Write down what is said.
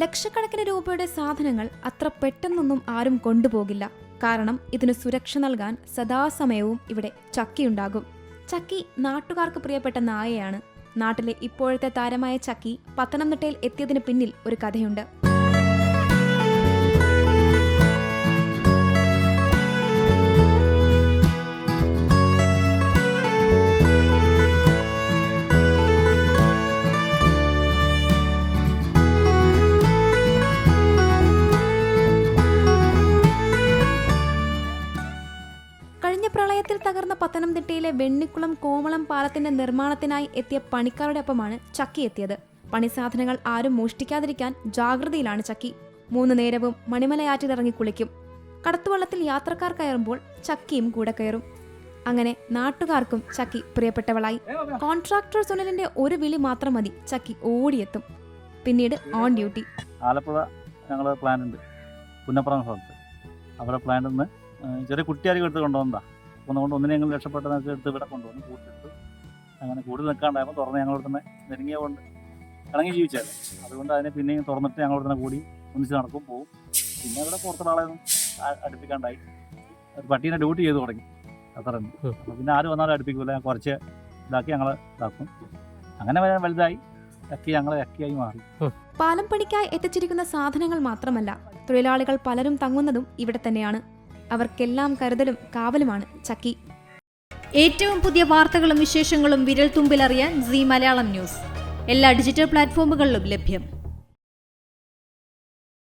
ലക്ഷക്കണക്കിന് രൂപയുടെ സാധനങ്ങൾ അത്ര പെട്ടെന്നൊന്നും ആരും കൊണ്ടുപോകില്ല. കാരണം ഇതിന് സുരക്ഷ നൽകാൻ സദാസമയവും ഇവിടെ ചക്കിയുണ്ടാകും. ചക്കി നാട്ടുകാർക്ക് പ്രിയപ്പെട്ട നായയാണ്. നാട്ടിലെ ഇപ്പോഴത്തെ താരമായ ചക്കി പത്തനംതിട്ടയിൽ എത്തിയതിന് പിന്നിൽ ഒരു കഥയുണ്ട്. കഴിഞ്ഞ പ്രളയത്തിൽ തകർന്ന പത്തനംതിട്ടയിലെ വെണ്ണിക്കുളം കോമളം പാലത്തിന്റെ നിർമ്മാണത്തിനായി എത്തിയ പണിക്കാരുടെ ഒപ്പമാണ് ചക്കി എത്തിയത്. പണിസാധനങ്ങൾ ആരും മോഷ്ടിക്കാതിരിക്കാൻ ജാഗ്രതയിലാണ് ചക്കി. മൂന്ന് നേരവും മണിമലയാറ്റിലിറങ്ങി കുളിക്കും. കടത്തുവള്ളത്തിൽ യാത്രക്കാർ കയറുമ്പോൾ ചക്കിയും കൂടെ കയറും. അങ്ങനെ നാട്ടുകാർക്കും ചക്കി പ്രിയപ്പെട്ടവളായി. കോൺട്രാക്ടർ സുനിലിന്റെ ഒരു വിളി മാത്രം മതി ചക്കി ഓടിയെത്തും. പിന്നീട് ഓൺ ഡ്യൂട്ടി ആലപ്പുഴ ഞങ്ങളുടെ പ്ലാൻ ഉണ്ട്. പുന്നപ്പുറം സ്ഥലത്ത്. അവിടെ നിന്ന് ചെറിയ കുട്ടിയായിരിക്കും എടുത്ത് കൊണ്ടുവന്നതാ. അപ്പോൾ അതുകൊണ്ട് ഒന്നിനെങ്കിലും നമുക്ക് എടുത്ത് ഇവിടെ കൊണ്ടുവന്നു കൂട്ടിട്ട് അങ്ങനെ കൂടുതൽ നിൽക്കാണ്ടായപ്പോൾ തുറന്ന് ഞങ്ങളോട് തന്നെ നെരുങ്ങിയ കൊണ്ട് ഇണങ്ങി ജീവിച്ചാൽ അതുകൊണ്ട് അതിനെ പിന്നെയും തുറന്നിട്ട് ഞങ്ങളോട് തന്നെ കൂടി ഒന്നിച്ച് നടക്കും പോവും. പിന്നെ ഇവിടെ പുറത്തുള്ള ആളെയൊന്നും അടുപ്പിക്കാണ്ടായി. ഒരു പട്ടീനെ ഡ്യൂട്ടി ചെയ്ത് തുടങ്ങി. അത്ര അപ്പോൾ പിന്നെ ആര് വന്നാലും അടുപ്പിക്കില്ല കുറച്ച് ഇതാക്കി ഞങ്ങൾ ഇതാക്കും. അങ്ങനെ വരാൻ വലുതായി. ചക്കി ഞങ്ങളെ ചക്കിയായി മാറി. പാലം പണിക്കായി എത്തിച്ചിരിക്കുന്ന സാധനങ്ങൾ മാത്രമല്ല തൊഴിലാളികൾ പലരും തങ്ങുന്നതും ഇവിടെ തന്നെയാണ്. അവർക്കെല്ലാം കരുതലും കാവലുമാണ് ചക്കി. ഏറ്റവും പുതിയ വാർത്തകളും വിശേഷങ്ങളും വിരൽ തുമ്പിലറിയാൻ സി മലയാളം ന്യൂസ്. എല്ലാ ഡിജിറ്റൽ പ്ലാറ്റ്ഫോമുകളിലും ലഭ്യം.